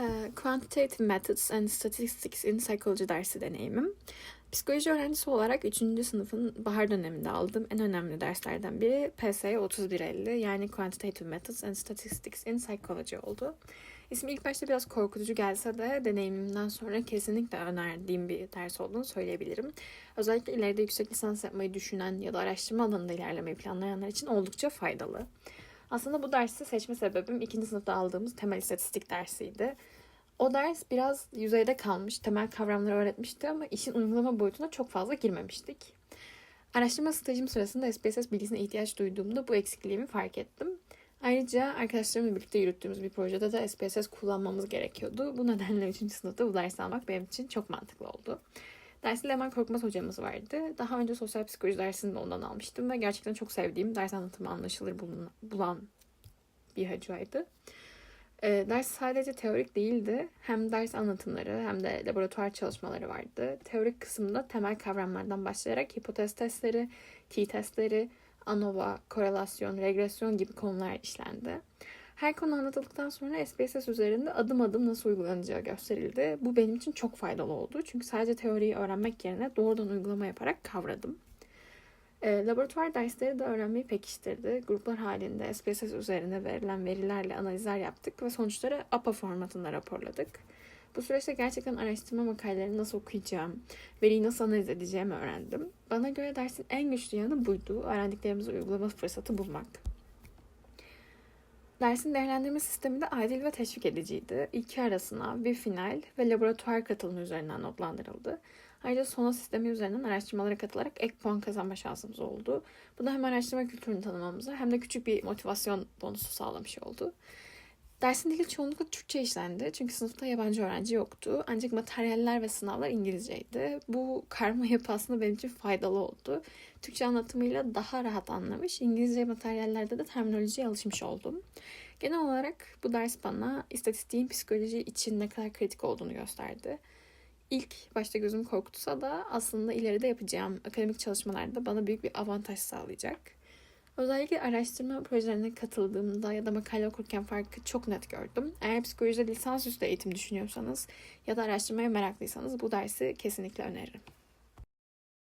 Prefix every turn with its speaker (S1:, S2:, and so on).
S1: Ee, Quantitative Methods and Statistics in Psychology dersi deneyimim. Psikoloji öğrencisi olarak 3. sınıfın bahar döneminde aldığım en önemli derslerden biri PSE 3150 yani Quantitative Methods and Statistics in Psychology oldu. İsmi ilk başta biraz korkutucu gelse de deneyimimden sonra kesinlikle önerdiğim bir ders olduğunu söyleyebilirim. Özellikle ileride yüksek lisans yapmayı düşünen ya da araştırma alanında ilerlemeyi planlayanlar için oldukça faydalı. Aslında bu dersi seçme sebebim ikinci sınıfta aldığımız temel istatistik dersiydi. O ders biraz yüzeyde kalmış, temel kavramları öğretmişti ama işin uygulama boyutuna çok fazla girmemiştik. Araştırma stajım sırasında SPSS bilgisine ihtiyaç duyduğumda bu eksikliğimi fark ettim. Ayrıca arkadaşlarımla birlikte yürüttüğümüz bir projede de SPSS kullanmamız gerekiyordu. Bu nedenle 3. sınıfta bu dersi almak benim için çok mantıklı oldu. Derste Leman Korkmaz hocamız vardı. Daha önce sosyal psikoloji dersini de ondan almıştım ve gerçekten çok sevdiğim, ders anlatımı anlaşılır bulan bir hocaydı. E, ders sadece teorik değildi. Hem ders anlatımları hem de laboratuvar çalışmaları vardı. Teorik kısımda temel kavramlardan başlayarak hipotez testleri, t-testleri, ANOVA, korelasyon, regresyon gibi konular işlendi. Her konu anlatıldıktan sonra SPSS üzerinde adım adım nasıl uygulanacağı gösterildi. Bu benim için çok faydalı oldu. Çünkü sadece teoriyi öğrenmek yerine doğrudan uygulama yaparak kavradım. E, laboratuvar dersleri de öğrenmeyi pekiştirdi. Gruplar halinde SPSS üzerine verilen verilerle analizler yaptık ve sonuçları APA formatında raporladık. Bu süreçte gerçekten araştırma makalelerini nasıl okuyacağım, veriyi nasıl analiz edeceğimi öğrendim. Bana göre dersin en güçlü yanı buydu. Öğrendiklerimizi uygulama fırsatı bulmak. Dersin değerlendirme sistemi de adil ve teşvik ediciydi. İki arasına bir final ve laboratuvar katılımı üzerinden notlandırıldı. Ayrıca sona sistemi üzerinden araştırmalara katılarak ek puan kazanma şansımız oldu. Bu da hem araştırma kültürünü tanımamıza hem de küçük bir motivasyon bonusu sağlamış oldu. Dersin dili çoğunlukla Türkçe işlendi çünkü sınıfta yabancı öğrenci yoktu. Ancak materyaller ve sınavlar İngilizceydi. Bu karma yapı aslında benim için faydalı oldu. Türkçe anlatımıyla daha rahat anlamış, İngilizce materyallerde de terminolojiye alışmış oldum. Genel olarak bu ders bana istatistiğin psikoloji için ne kadar kritik olduğunu gösterdi. İlk başta gözüm korkutsa da aslında ileride yapacağım akademik çalışmalarda bana büyük bir avantaj sağlayacak. Özellikle araştırma projelerine katıldığımda ya da makale okurken farkı çok net gördüm. Eğer psikolojide lisansüstü eğitim düşünüyorsanız ya da araştırmaya meraklıysanız bu dersi kesinlikle öneririm.